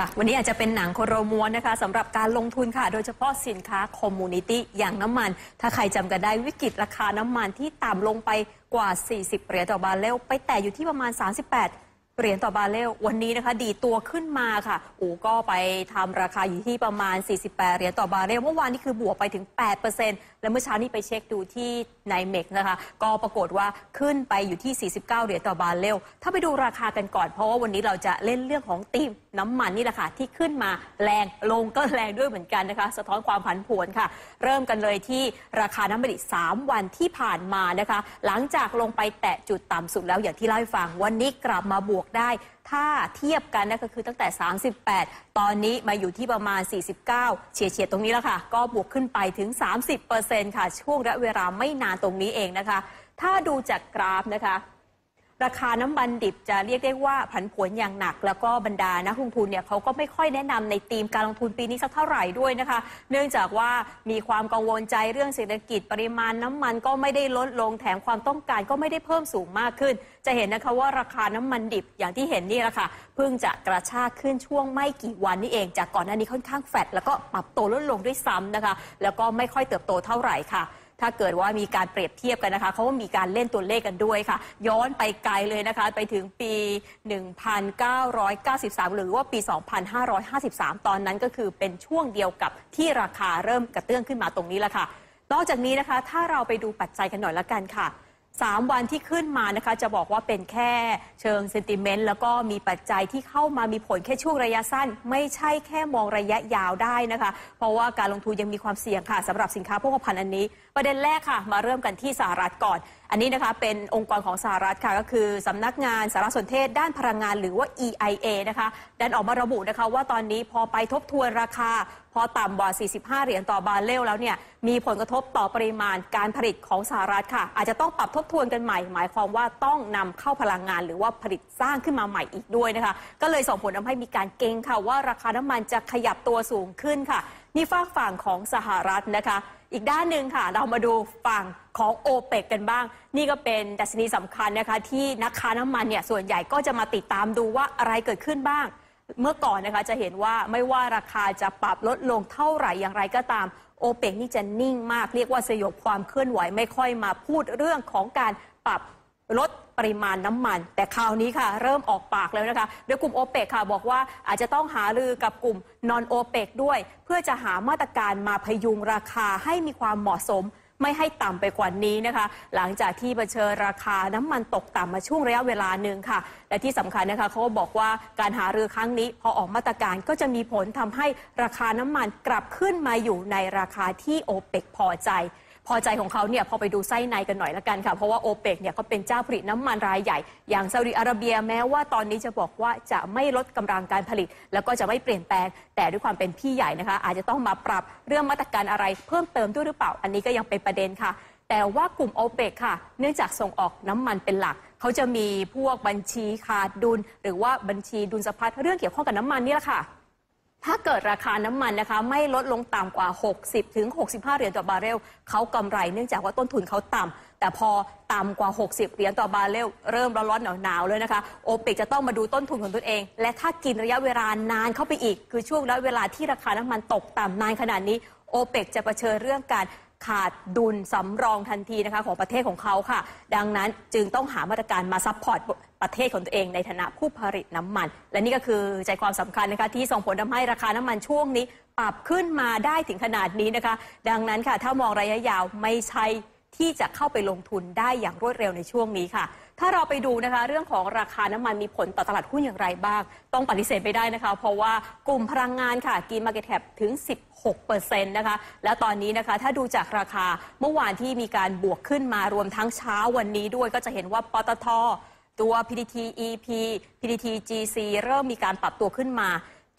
ค่ะ วันนี้อาจจะเป็นหนังโคโรม้วนนะคะสำหรับการลงทุนค่ะ โดยเฉพาะสินค้าคอมมูนิตี้อย่างน้ำมัน ถ้าใครจำกันได้วิกฤตราคาน้ำมันที่ต่ำลงไปกว่า 40 เหรียญต่อบาร์เรลไปแต่อยู่ที่ประมาณ 38 เหรียญต่อบาเรลวันนี้นะคะดีตัวขึ้นมาค่ะอูก็ไปทำราคาอยู่ที่ประมาณ 48 เหรียญต่อบาเรลเมื่อวานนี้คือบวกไปถึง 8%และเมื่อเช้านี้ไปเช็คดูที่ในเมกนะคะ ก็ปรากฏว่าขึ้นไปอยู่ที่ 49 เหรียญต่อบาร์เรลถ้าไปดูราคากันก่อน เพราะว่าวันนี้เราจะเล่นเรื่องของตีมน้ำมันนี่แหละค่ะที่ขึ้นมาแรงลงก็แรงด้วยเหมือนกันนะคะ สะท้อนความผันผวนค่ะ เริ่มกันเลยที่ราคาน้ำมันดิบ3วันที่ผ่านมานะคะ หลังจากลงไปแตะจุดต่ำสุดแล้วอย่างที่เล่าให้ฟังวันนี้กลับมาบวกได้ ถ้าเทียบกันนะก็คือตั้งแต่ 38 ตอนนี้มาอยู่ที่ประมาณ 49 เฉียดเฉียดๆตรงนี้แล้วค่ะ ก็บวกขึ้นไปถึง 30%ค่ะ ช่วงระยะเวลาไม่นานตรงนี้เองนะคะ ถ้าดูจากกราฟนะคะ ราคาน้ำมันดิบจะเรียกได้ว่าผันผวนอย่างหนัก แล้วก็บรรดานักลงทุนเนี่ยเขาก็ไม่ค่อยแนะนำในธีมการลงทุนปีนี้สักเท่าไหร่ด้วยนะคะ เนื่องจากว่ามีความกังวลใจเรื่องเศรษฐกิจปริมาณน้ำมันก็ไม่ได้ลดลงแถมความต้องการก็ไม่ได้เพิ่มสูงมากขึ้น จะเห็นนะคะว่าราคาน้ำมันดิบอย่างที่เห็นนี่แหละค่ะเพิ่งจะกระชากขึ้นช่วงไม่กี่วันนี่เอง จากก่อนหน้านี้ค่อนข้างแฟดแล้วก็ปรับตัวลดลงด้วยซ้ำนะคะ แล้วก็ไม่ค่อยเติบโตเท่าไหร่ค่ะ ถ้าเกิดว่ามีการเปรียบเทียบกันนะคะเขาก็มีการเล่นตัวเลขกันด้วยค่ะ ย้อนไปไกลเลยนะคะ ไปถึงปี 1993 หรือว่าปี 2553 ตอนนั้นก็คือเป็นช่วงเดียวกับที่ราคาเริ่มกระเตื้องขึ้นมาตรงนี้แหละค่ะ นอกจากนี้นะคะ ถ้าเราไปดูปัจจัยกันหน่อยละกันค่ะ 3 วันที่ขึ้นมานะคะ จะบอกว่าเป็นแค่เชิงเซนติเมนต์แล้วก็มีปัจจัยที่เข้ามามีผลแค่ช่วงระยะสั้น ไม่ใช่แค่มองระยะยาวได้นะคะ เพราะว่าการลงทุนยังมีความเสี่ยงค่ะสำหรับสินค้าโภคภัณฑ์อันนี้ ประเด็นแรกค่ะ มาเริ่มกันที่สหรัฐก่อน อันนี้นะคะเป็นองค์กรของสหรัฐค่ะก็คือสำนักงานสารสนเทศด้านพลังงานหรือว่า EIA นะคะดันออกมาระบุนะคะว่าตอนนี้พอไปทบทวนราคา พอต่ำกว่า 45 เหรียญต่อบาร์เรลแล้วเนี่ยมีผลกระทบต่อปริมาณการผลิตของสหรัฐค่ะ อาจจะต้องปรับทบทวนกันใหม่ หมายความว่าต้องนำเข้าพลังงาน หรือว่าผลิตสร้างขึ้นมาใหม่อีกด้วยนะคะ ก็เลยส่งผลทำให้มีการเก็งค่ะว่าราคาน้ำมันจะขยับตัวสูงขึ้นค่ะนี่ฝากฝั่งของสหรัฐนะคะ อีกด้านหนึ่งค่ะ เรามาดูฝั่งของโอเปกกันบ้าง นี่ก็เป็นดัชนีสำคัญนะคะ ที่นักค้าน้ำมันเนี่ยส่วนใหญ่ก็จะมาติดตามดูว่าอะไรเกิดขึ้นบ้าง เมื่อก่อนนะคะจะเห็นว่าไม่ว่าราคาจะปรับลดลงเท่าไหร่อย่างไรก็ตามโอเปกนี่จะนิ่งมาก เรียกว่าสยบความเคลื่อนไหวไม่ค่อยมาพูดเรื่องของการปรับ ลดปริมาณน้ำมัน แต่คราวนี้ค่ะ เริ่มออกปากแล้วนะคะโดยกลุ่มโอเปกค่ะบอกว่าอาจจะต้องหารือกับกลุ่มนอนโอเปกด้วย เพื่อจะหามาตรการมาพยุงราคาให้มีความเหมาะสมไม่ให้ต่ำไปกว่านี้นะคะ หลังจากที่เผชิญราคาน้ำมันตกต่ำมาช่วงระยะเวลาหนึ่งค่ะ และที่สำคัญนะคะเขาก็บอกว่าการหารือครั้งนี้ พอออกมาตรการก็จะมีผลทำให้ราคาน้ำมันกลับขึ้นมาอยู่ในราคาที่โอเปกพอใจ พอใจของเขาเนี่ยพอไปดูไส้ในกันหน่อยละกันค่ะ เพราะว่าโอเปกเนี่ยเขาเป็นเจ้าผลิตน้ำมันรายใหญ่ อย่างซาอุดิอาระเบียแม้ว่าตอนนี้จะบอกว่าจะไม่ลดกำลังการผลิต แล้วก็จะไม่เปลี่ยนแปลง แต่ด้วยความเป็นพี่ใหญ่นะคะ อาจจะต้องมาปรับเรื่องมาตรการอะไรเพิ่มเติมด้วยหรือเปล่า อันนี้ก็ยังเป็นประเด็นค่ะ แต่ว่ากลุ่มโอเปกค่ะ เนื่องจากส่งออกน้ำมันเป็นหลักเขาจะมีพวกบัญชีขาดดุล หรือว่าบัญชีดุลสะพัดเรื่องเกี่ยวข้องกับน้ำมันนี่แหละค่ะ ถ้าเกิดราคาน้ำมันนะคะ ไม่ลดลงต่ำกว่า 60 ถึง 65 เหรียญต่อบาร์เรลเขากำไรเนื่องจากว่าต้นทุนเขาต่ำแต่พอต่ำกว่า 60 เหรียญต่อบาร์เรลเริ่มร้อนๆหนาวๆเลยนะคะโอเปกจะต้องมาดูต้นทุนของตนเอง และถ้ากินระยะเวลานานเข้าไปอีก คือช่วงระยะเวลาที่ราคาน้ำมันตกต่ำนานขนาดนี้โอเปกจะเผชิญเรื่องการ ขาดดุลสำรองทันทีนะคะของประเทศของเขาค่ะ ดังนั้นจึงต้องหามาตรการมาซัพพอร์ตประเทศของตัวเองในฐานะผู้ผลิตน้ำมัน และนี่ก็คือใจความสำคัญนะคะที่ส่งผลทำให้ราคาน้ำมันช่วงนี้ ปรับขึ้นมาได้ถึงขนาดนี้นะคะ ดังนั้นค่ะ ถ้ามองระยะยาวไม่ใช่ที่จะเข้าไปลงทุนได้อย่างรวดเร็วในช่วงนี้ค่ะ ถ้าเราไปดูนะคะเรื่องของราคาน้ำมันมีผลต่อตลาดหุ้นอย่างไรบ้าง ต้องปฏิเสธไม่ได้นะคะ เพราะว่ากลุ่มพลังงานค่ะกินมาเก็ตแคปถึง 16%นะคะ แล้วตอนนี้นะคะถ้าดูจากราคาเมื่อวานที่มีการบวกขึ้นมารวมทั้งเช้าวันนี้ด้วยก็จะเห็นว่าปตทตัว PTT EP PTT GC เริ่มมีการปรับตัวขึ้นมา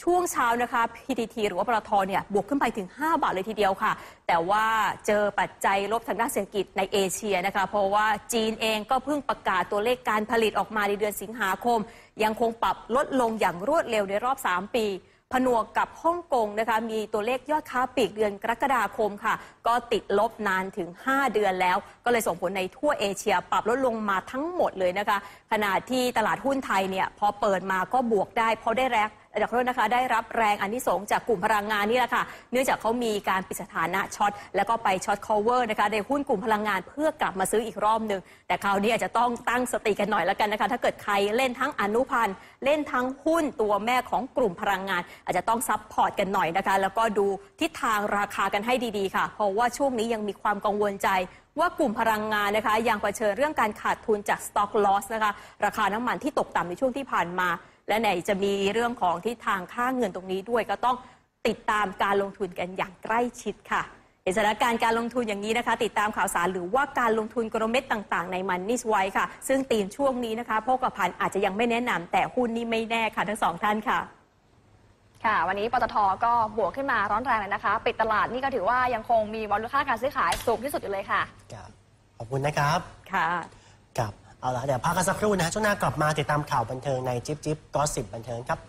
ช่วงเช้านะคะ PTT หรือว่าปตทเนี่ยบวกขึ้นไปถึง 5 บาทเลยทีเดียวค่ะ แต่ว่าเจอปัจจัยลบทางด้านเศรษฐกิจในเอเชียนะคะ เพราะว่าจีนเองก็เพิ่งประกาศตัวเลขการผลิตออกมาในเดือนสิงหาคม ยังคงปรับลดลงอย่างรวดเร็วในรอบ 3 ปีผนวกกับฮ่องกงนะคะมีตัวเลขยอดค้าปลีกเดือนกรกฎาคมค่ะ ก็ติดลบนานถึง 5 เดือนแล้ว ก็เลยส่งผลในทั่วเอเชียปรับลดลงมาทั้งหมดเลยนะคะ ขณะที่ตลาดหุ้นไทยเนี่ยพอเปิดมาก็บวกได้ เพราะได้แรง แต่ขอโทษนะคะ ได้รับแรงอานิสงส์จากกลุ่มพลังงานนี่แหละค่ะ เนื่องจากเขามีการปิดสถานะช็อต แล้วก็ไปช็อต cover นะคะในหุ้นกลุ่มพลังงานเพื่อกลับมาซื้ออีกรอบหนึ่งแต่คราวนี้อาจจะต้องตั้งสติกันหน่อยแล้วกันนะคะ ถ้าเกิดใครเล่นทั้งอนุพันธ์เล่นทั้งหุ้นตัวแม่ของกลุ่มพลังงาน อาจจะต้องซับพอร์ตกันหน่อยนะคะ แล้วก็ดูทิศทางราคากันให้ดีๆค่ะ เพราะว่าช่วงนี้ยังมีความกังวลใจว่ากลุ่มพลังงานนะคะยังเผชิญเรื่องการขาดทุนจาก stock loss นะคะ ราคาน้ำมันที่ตกต่ำในช่วงที่ผ่านมา และไหนจะมีเรื่องของทิศทางค่าเงินตรงนี้ด้วยก็ต้องติดตามการลงทุนกันอย่างใกล้ชิดค่ะเห็นสถานการณ์การลงทุนอย่างนี้นะคะ ติดตามข่าวสารหรือว่าการลงทุนกลเม็ดต่างๆ ในมันนี่ไว้ค่ะ ซึ่งตีมช่วงนี้นะคะโภคภัณฑ์อาจจะยังไม่แนะนำแต่หุ้นนี่ไม่แน่ค่ะ ทั้งสองท่านค่ะ ค่ะ วันนี้ปตทก็บวกขึ้นมาร้อนแรงเลยนะคะ ปิดตลาดนี่ก็ถือว่ายังคงมีมูลค่าการซื้อขายสูงที่สุดอยู่เลยค่ะครับขอบคุณนะครับค่ะกับ เอาละเดี๋ยวพักกันสักครู่นะฮะช่วงหน้ากลับมาติดตามข่าวบันเทิงในจิ๊บจิ๊บก็สิบบันเทิงครับ